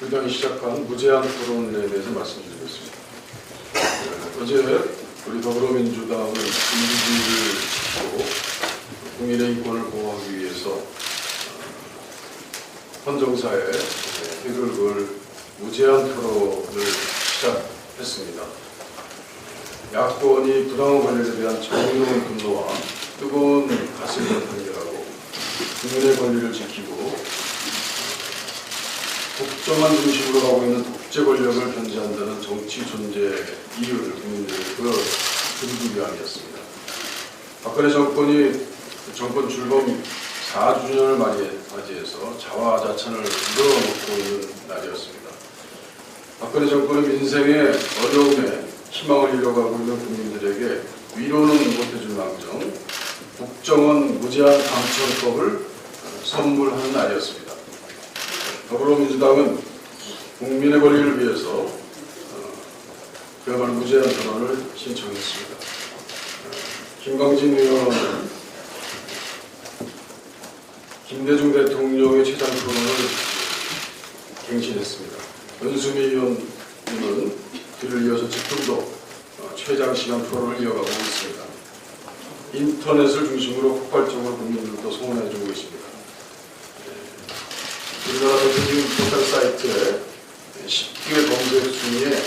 부당이 시작한 무제한 토론에 대해서 말씀드리겠습니다. 어, 어제 우리 더불어민주당은 민주주의를 지키고 국민의 인권을 보호하기 위해서 어, 헌정사에 획을 그을 무제한 토론을 시작했습니다. 야권이 부당한 권력에 대한 정의로운 분노와 뜨거운 가슴을 단결하고 국민의 권리를 지키고 국정한 중심으로 가고 있는 독재 권력을 견제한다는 정치 존재 이유를 국민들에게 보여주기 위함이었습니다. 박근혜 정권이 정권 출범 4주년을 맞이해서 자화자찬을 이뤄놓고 있는 날이었습니다. 박근혜 정권의 민생의 어려움에 희망을 잃어가고 있는 국민들에게 위로는 못해줄 망정 국정원 무제한 감청법을 선물하는 날이었습니다. 더불어민주당은 국민의 권리를 위해서 어, 그야말로 무제한 토론을 신청했습니다. 어, 김광진 의원은 김대중 대통령의 최장 토론을 갱신했습니다. 연수미 의원님은 그를 이어서 지금도 어, 최장 시간 토론을 이어가고 있습니다. 인터넷을 중심으로 폭발적으로 국민들도 소원해주고 있습니다. 예, 우리나라 대표적인 포털 사이트에 검색 순위에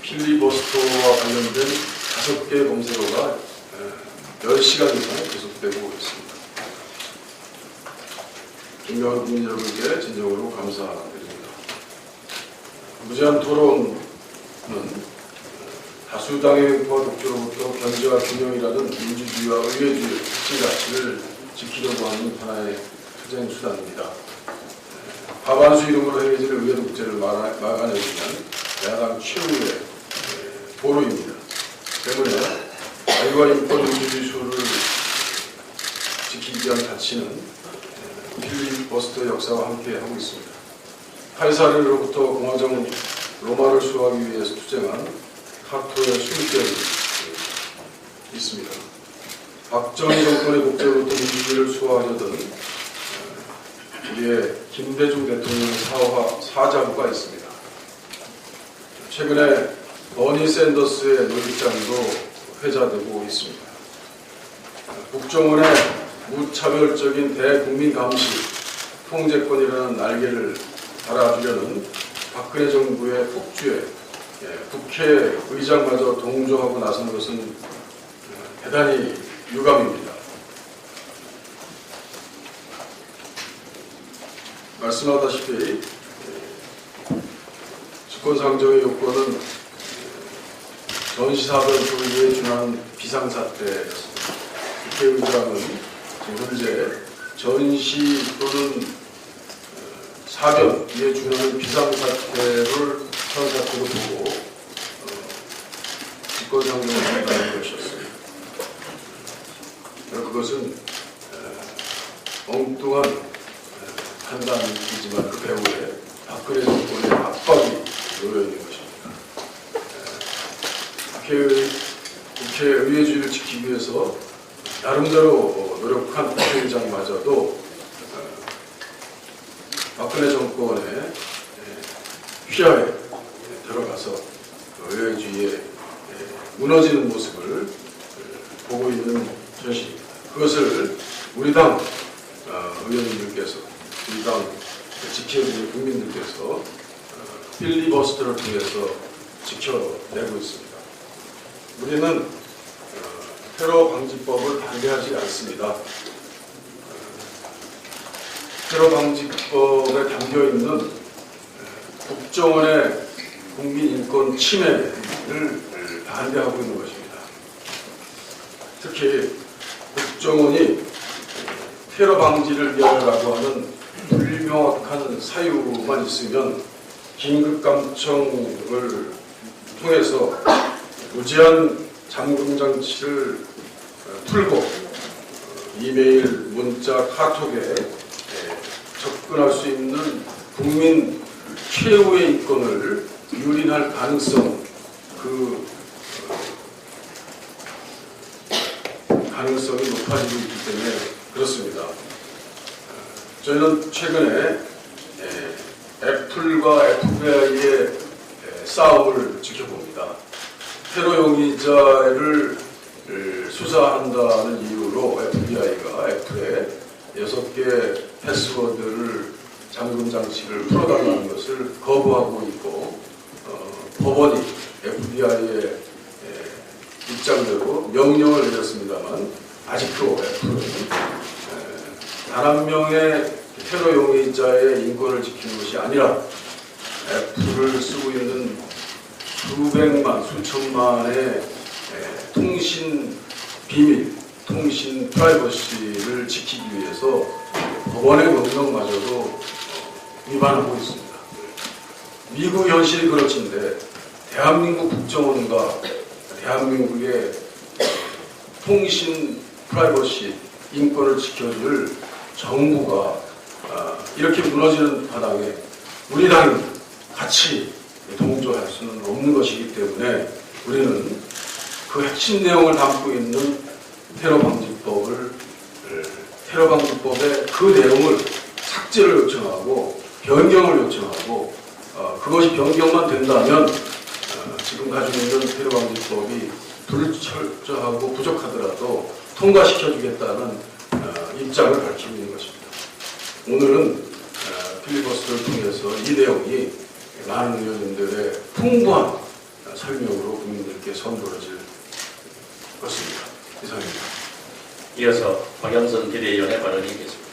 필리버스터와 관련된 다섯 개 검색어가 예, 10시간 이상 계속되고 있습니다. 존경하는 국민 여러분께 진정으로 감사드립니다. 무제한 토론은 다수당의 횡포와 독주로부터 견제와 균형이라는 민주주의와 의회주의 핵심 가치를 지키려고 하는 하나의 투쟁 수단입니다. 과반수 이름으로 행해지는 의회 독재를 막아- 막아내주면 야당 최후의 에, 보루입니다. 때문에 자유와 인권 민주주의 수를 지키기 위한 가치는 필리버스터 역사와 함께 하고 있습니다. 카이사르로부터 공화정 로마를 수호하기 위해서 투쟁한 카토의 숨결이 있습니다. 박정희 정권의 국제로부터 민주주의를 수호하려던 어, 우리의 김대중 대통령의 사화, 사자부가 있습니다. 최근에 버니 샌더스의 논리장도 회자되고 있습니다. 국정원의 무차별적인 대국민 감시, 통제권이라는 날개를 달아주려는 박근혜 정부의 폭주에 예, 국회 의장마저 동조하고 나선 것은 어, 대단히 유감입니다. 말씀하다시피 예, 집권상정의 요건은 예, 전시사변 조리에 준한 비상사태였습니다. 국회의장은 현재 전시 또는 어, 사변에 준하는 비상사태를 현사태로 보고 어, 집권상정을 한다는 것이었습니다. 그것은 에, 엉뚱한 에, 판단이지만 그 배후에 박근혜 정권의 압박이 놓여 있는 것입니다. 에, 국회의 국회 의회주의를 지키기 위해서 나름대로 노력한 국회의장마저도 어, 박근혜 정권의 에, 휘하에 들어가서 의회주의에 에, 무너지는 모습을 에, 보고 있는 현실입니다. 그것을 우리 당 어, 의원님들께서 우리 당 지켜주는 국민들께서 어, 필리버스터를 통해서 지켜내고 있습니다. 우리는 어, 테러 방지법을 반대하지 않습니다. 어, 테러 방지법에 담겨 있는 국정원의 국민 인권 침해를 반대하고 있는 것입니다. 특히 국정원이 테러 방지를 위하여라고 하는 불 명확한 사유만 있으면 긴급감청을 통해서 무제한 잠금 장치를 어, 풀고 어, 이메일, 문자, 카톡에 에, 접근할 수 있는 국민 최후의 인권을 유린할 가능성 그 어, 가능성이 높아지고 있기 때문에 그렇습니다. 어, 저희는 최근에 에, 애플과 FBI의 싸움을 지켜봅니다. 테러 용의자를 을, 수사한다는 이유로 FBI가 애플에 여섯 개 패스워드를 잠금 장치를 풀어달라는 것을 거부하고 있고 어, 법원이 FBI의 입장대로 명령을 내렸습니다만 아직도 애플은 단한 명의 테러 용의자의 인권을 지키는 것이 아니라 애플을 쓰고 있는 수백만, 수천만의 에, 통신 비밀, 통신 프라이버시를 지키기 위해서 법원의 명령마저도 어, 위반하고 있습니다. 미국 현실이 그렇진데 대한민국 국정원과 대한민국의 통신 프라이버시 인권을 지켜줄 정부가 아, 이렇게 무너지는 바닥에 우리 당이 같이 동조할 수는 없는 것이기 때문에 우리는 그 핵심 내용을 담고 있는 테러 방지법을 테러 방지법의 그 내용을 삭제를 요청하고 변경을 요청하고 어, 그것이 변경만 된다면 어, 지금 가지고 있는 테러 방지법이 불철저하고 부족하더라도 통과시켜주겠다는 어, 입장을 밝히고 있는 것입니다. 오늘은 어, 필리버스터를 통해서 이 내용이 많은 의원님들의 풍부한 어, 설명으로 국민들께 선보여질 것입니다. 이상입니다. 이어서 박영선 비대위원의 발언이 있겠습니다.